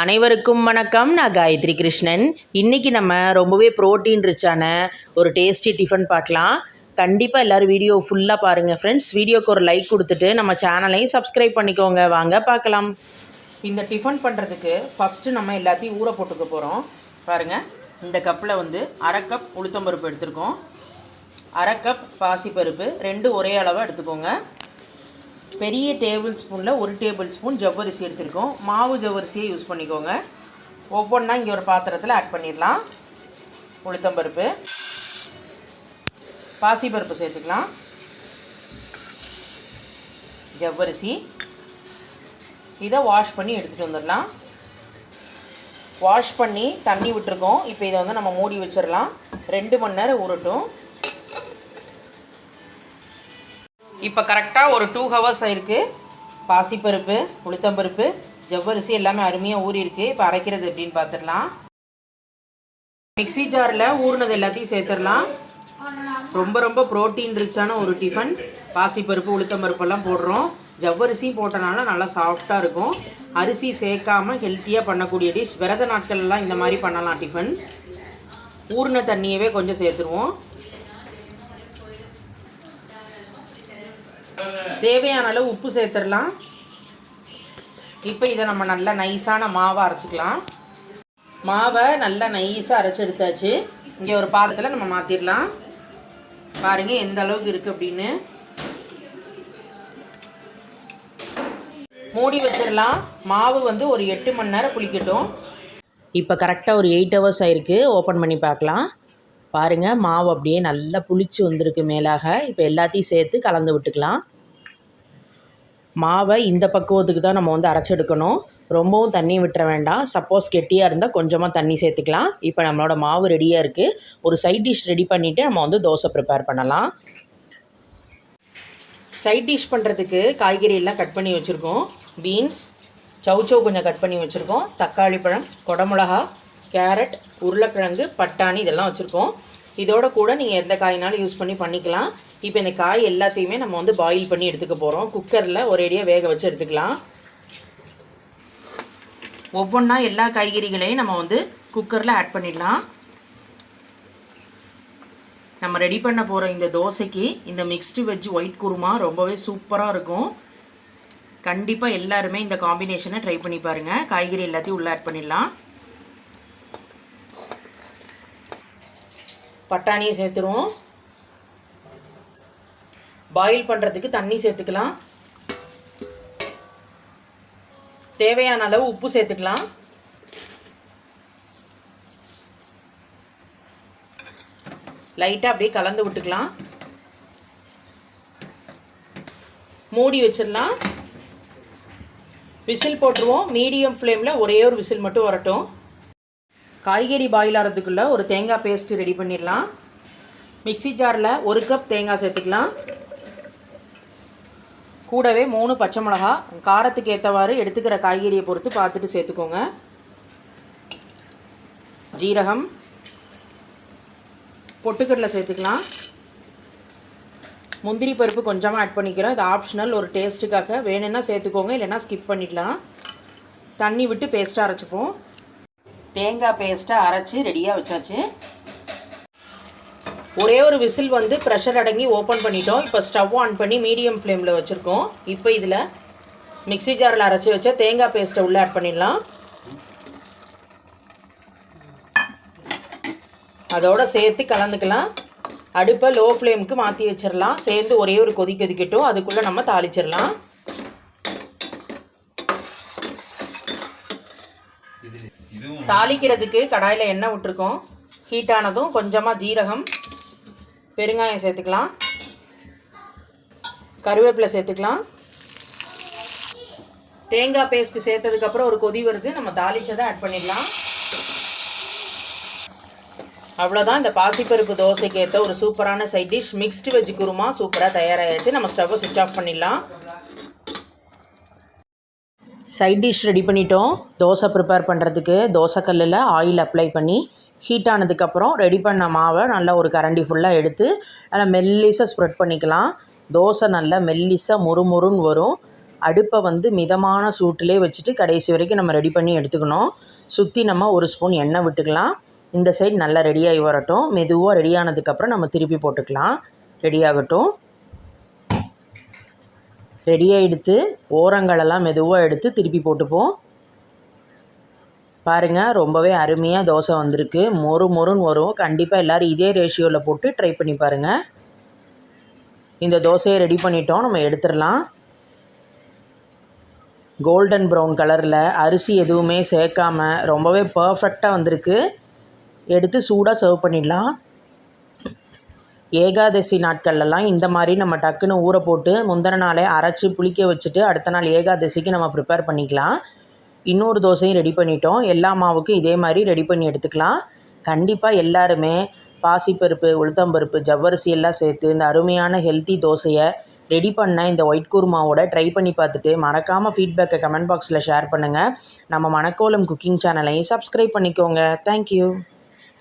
அனைவருக்கும் வணக்கம். நான் காயத்ரி கிருஷ்ணன். இன்றைக்கி நம்ம ரொம்பவே ப்ரோட்டீன் ரிச்சான ஒரு டேஸ்டி டிஃபன் பார்க்கலாம். கண்டிப்பாக எல்லோரும் வீடியோ ஃபுல்லாக பாருங்கள் ஃப்ரெண்ட்ஸ் வீடியோக்கு ஒரு லைக் கொடுத்துட்டு நம்ம சேனலையும் சப்ஸ்கிரைப் பண்ணிக்கோங்க. வாங்க பார்க்கலாம். இந்த டிஃபன் பண்ணுறதுக்கு ஃபஸ்ட்டு நம்ம எல்லாத்தையும் ஊற போட்டுக்க போகிறோம் பாருங்கள் இந்த கப்பில் வந்து அரை கப் உளுத்தம்பருப்பு எடுத்துருக்கோம். அரை கப் பாசிப்பருப்பு. ரெண்டு ஒரே அளவாக எடுத்துக்கோங்க. பெரிய டேபிள் ஸ்பூனில் ஒரு டேபிள் ஸ்பூன் ஜவ்வரிசி எடுத்திருக்கோம். மாவு ஜவ்வரிசியை யூஸ் பண்ணிக்கோங்க. ஒவ்வொன்றா இங்கே ஒரு பாத்திரத்தில் ஆட் பண்ணிடலாம். உளுத்தம்பருப்பு. பாசிப்பருப்பு சேர்த்துக்கலாம். ஜவ்வரிசி. இதை வாஷ் பண்ணி எடுத்துகிட்டு வந்துடலாம். வாஷ் பண்ணி தண்ணி விட்டுருக்கோம். இப்போ இதை வந்து நம்ம மூடி வச்சிடலாம். ரெண்டு மணி நேரம் உருட்டும் இப்போ கரெக்டாக ஒரு டூ ஹவர்ஸ் ஆயிருக்கு. பாசிப்பருப்பு உளுத்தம்பருப்பு ஜவ்வரிசி எல்லாமே அருமையாக ஊறியிருக்கு. இப்போ அரைக்கிறது எப்படின்னு பார்த்துடலாம் மிக்ஸி ஜாரில் ஊறினது எல்லாத்தையும் சேர்த்துடலாம். ரொம்ப ரொம்ப ப்ரோட்டீன் ரிச்சான ஒரு டிஃபன் பாசிப்பருப்பு உளுத்தம்பருப்பெல்லாம் போடுறோம். ஜவ்வரிசியும் போட்டனால நல்லா சாஃப்டாக இருக்கும். அரிசி சேர்க்காம ஹெல்த்தியாக பண்ணக்கூடிய டிஷ் விரத நாட்கள்லாம் இந்த மாதிரி பண்ணலாம் டிஃபன் ஊறின தண்ணியவே கொஞ்சம் சேர்த்துருவோம். தேவையான அளவு உப்பு சேர்த்துடலாம். இப்போ இதை நம்ம நல்லா நைஸான மாவை அரைச்சிக்கலாம். மாவை நல்லா நைஸாக அரைச்சி எடுத்தாச்சு. இங்கே ஒரு பாத்திரத்தில் நம்ம மாற்றிடலாம் பாருங்கள் எந்த அளவுக்கு இருக்குது அப்படின்னு. மூடி வச்சிடலாம். மாவு வந்து ஒரு எட்டு மணி நேரம் புளிக்கட்டும். இப்போ கரெக்டாக ஒரு எயிட் ஹவர்ஸ் ஆயிருக்கு. ஓப்பன் பண்ணி பார்க்கலாம். பாருங்கள் மாவு அப்படியே நல்லா புளிச்சு வந்திருக்கு மேலாக. இப்போ எல்லாத்தையும் சேர்த்து கலந்து விட்டுக்கலாம். மாவை இந்த பக்குவத்துக்கு தான் நம்ம வந்து அரைச்செடுக்கணும். ரொம்பவும் தண்ணி விட்டுற வேண்டாம். சப்போஸ் கெட்டியாக இருந்தால் கொஞ்சமாக தண்ணி சேர்த்துக்கலாம். இப்போ நம்மளோட மாவு ரெடியாக இருக்குது ஒரு சைட் டிஷ் ரெடி பண்ணிவிட்டு நம்ம வந்து தோசை ப்ரிப்பேர் பண்ணலாம். சைட் டிஷ் பண்ணுறதுக்கு காய்கறி எல்லாம் கட் பண்ணி வச்சுருக்கோம். பீன்ஸ் சவுச்சவ் கொஞ்சம் கட் பண்ணி வச்சுருக்கோம். தக்காளி பழம் குடமிளகா கேரட் உருளைக்கிழங்கு பட்டாணி இதெல்லாம் வச்சுருக்கோம். இதோட கூட நீங்கள் எந்த காயினாலும் யூஸ் பண்ணி பண்ணிக்கலாம். இப்போ இந்த காய் எல்லாத்தையுமே நம்ம வந்து பாயில் பண்ணி எடுத்துக்க போகிறோம் குக்கரில் ஒரேடியாக வேக வச்சு எடுத்துக்கலாம். ஒவ்வொன்றா எல்லா காய்கறிகளையும் நம்ம வந்து குக்கரில் ஆட் பண்ணிடலாம். நம்ம ரெடி பண்ண போகிற இந்த தோசைக்கு இந்த மிக்ஸ்டு வெஜ் ஒயிட் குருமா ரொம்பவே சூப்பராக இருக்கும். கண்டிப்பாக எல்லாருமே இந்த காம்பினேஷனை ட்ரை பண்ணி பாருங்கள் காய்கறி எல்லாத்தையும் உள்ளே ஆட் பண்ணிடலாம். பட்டாணியை சேர்த்துருவோம். பாயில் பண்ணுறதுக்கு தண்ணி சேர்த்துக்கலாம். தேவையான அளவு உப்பு சேர்த்துக்கலாம். லைட்டாக அப்படியே கலந்து விட்டுக்கலாம். மூடி வச்சிடலாம். விசில் போட்டுருவோம். மீடியம் ஃப்ளேமில் ஒரே ஒரு விசில் மட்டும் வரட்டும். காய்கறி பாயில் ஆகிறதுக்குள்ளே ஒரு தேங்காய் பேஸ்ட்டு ரெடி பண்ணிடலாம். மிக்ஸி ஜாரில் ஒரு கப் தேங்காய் சேர்த்துக்கலாம். கூடவே மூணு பச்சை மிளகா காரத்துக்கு ஏற்றவாறு எடுத்துக்கிற காய்கறியை பொறுத்து பார்த்துட்டு சேர்த்துக்கோங்க. ஜீரகம். பொட்டுக்கடலை சேர்த்துக்கலாம். முந்திரி பருப்பு கொஞ்சமாக ஆட் பண்ணிக்கிறோம். இது ஆப்ஷனல் ஒரு டேஸ்ட்டுக்காக வேணும்னா சேர்த்துக்கோங்க இல்லைன்னா ஸ்கிப் பண்ணிடலாம். தண்ணி விட்டு பேஸ்ட்டாக அரைச்சிப்போம். தேங்காய் பேஸ்ட்டை அரைச்சி ரெடியாக வச்சாச்சு. ஒரே ஒரு விசில் வந்து ப்ரெஷர் அடங்கி ஓப்பன் பண்ணிட்டோம். இப்போ ஸ்டவ் ஆன் பண்ணி மீடியம் ஃப்ளேமில் வச்சுருக்கோம். இப்போ இதில் மிக்ஸி ஜாரில் அரைச்சி வச்ச தேங்காய் பேஸ்ட்டை உள்ளே ஆட் பண்ணிடலாம். அதோடு சேர்த்து கலந்துக்கலாம். அடுப்பை லோ ஃப்ளேமுக்கு மாற்றி வச்சிடலாம். சேர்ந்து ஒரே ஒரு கொதி கொதிக்கட்டும். அதுக்குள்ளே நம்ம தாளிச்சிடலாம். தாளிக்கிறதுக்கு கடாயில் எண்ணெய் விட்டுருக்கோம். ஹீட் ஆனதும் கொஞ்சமாக ஜீரகம். பெருங்காயம் சேர்த்துக்கலாம். கருவேப்பிலை சேர்த்துக்கலாம். தேங்காய் பேஸ்ட் சேர்த்ததுக்கப்புறம் ஒரு கொதி வருது. நம்ம தாளிச்சதை ஆட் பண்ணிடலாம். அவ்வளோதான் இந்த பாசிப்பருப்பு தோசைக்கு ஏற்ற ஒரு சூப்பரான side dish mixed veg kurma சூப்பராக தயாராகிடுச்சு நம்ம ஸ்டவ்வை சுவிச் ஆஃப் பண்ணிடலாம். சைட் டிஷ் ரெடி பண்ணிட்டோம். தோசை ப்ரிப்பேர் பண்ணுறதுக்கு தோசைக்கல்லில் ஆயில் அப்ளை பண்ணி ஹீட் ஆனதுக்கப்புறம் ரெடி பண்ண மாவை நல்லா ஒரு கரண்டி ஃபுல்லாக எடுத்து நல்லா மெல்லிசாக ஸ்ப்ரெட் பண்ணிக்கலாம். தோசை நல்லா மெல்லிசாக முறுமுறுன்னு வரும். அடுப்பை வந்து மிதமான சூட்டிலே வச்சுட்டு கடைசி வரைக்கும் நம்ம ரெடி பண்ணி எடுத்துக்கணும். சுற்றி நம்ம ஒரு ஸ்பூன் எண்ணெய் விட்டுக்கலாம். இந்த சைடு நல்லா ரெடியாகி வரட்டும். மெதுவாக ரெடி ஆனதுக்கப்புறம் நம்ம திருப்பி போட்டுக்கலாம். ரெடி ஆகட்டும். ரெடியாக எடுத்து ஓரங்களெல்லாம் மெதுவாக எடுத்து திருப்பி போட்டுப்போம். பாருங்கள் ரொம்பவே அருமையாக தோசை வந்திருக்கு. மொறு மொறுன்னு வரும். கண்டிப்பாக எல்லோரும் இதே ரேஷியோவில் போட்டு ட்ரை பண்ணி பாருங்கள் இந்த தோசையை ரெடி பண்ணிட்டோம். நம்ம எடுத்துடலாம். கோல்டன் ப்ரௌன் கலரில் அரிசி எதுவுமே சேர்க்காம ரொம்பவே பர்ஃபெக்டாக வந்திருக்கு. எடுத்து சூடாக சர்வ் பண்ணிடலாம். ஏகாதசி நாட்கள்லலாம் இந்த மாதிரி நம்ம டக்குன்னு ஊற போட்டு முந்தின நாளே அரைச்சி புளிக்க வச்சுட்டு அடுத்த நாள் ஏகாதசிக்கு நம்ம ப்ரிப்பேர் பண்ணிக்கலாம். இன்னொரு தோசையும் ரெடி பண்ணிட்டோம். எல்லா மாவுக்கும் இதே மாதிரி ரெடி பண்ணி எடுத்துக்கலாம். கண்டிப்பாக எல்லாருமே பாசிப்பருப்பு உளுத்தம்பருப்பு ஜவ்வரிசி எல்லாம் சேர்த்து இந்த அருமையான ஹெல்த்தி தோசையை ரெடி பண்ண இந்த ஒயிட் குருமாவோட ட்ரை பண்ணி பார்த்துட்டு மறக்காமல் ஃபீட்பேக்கை கமெண்ட் பாக்ஸில் ஷேர் பண்ணுங்கள் நம்ம மணக்கோலம் குக்கிங் சேனலையும் சப்ஸ்கிரைப் பண்ணிக்கோங்க. Thank you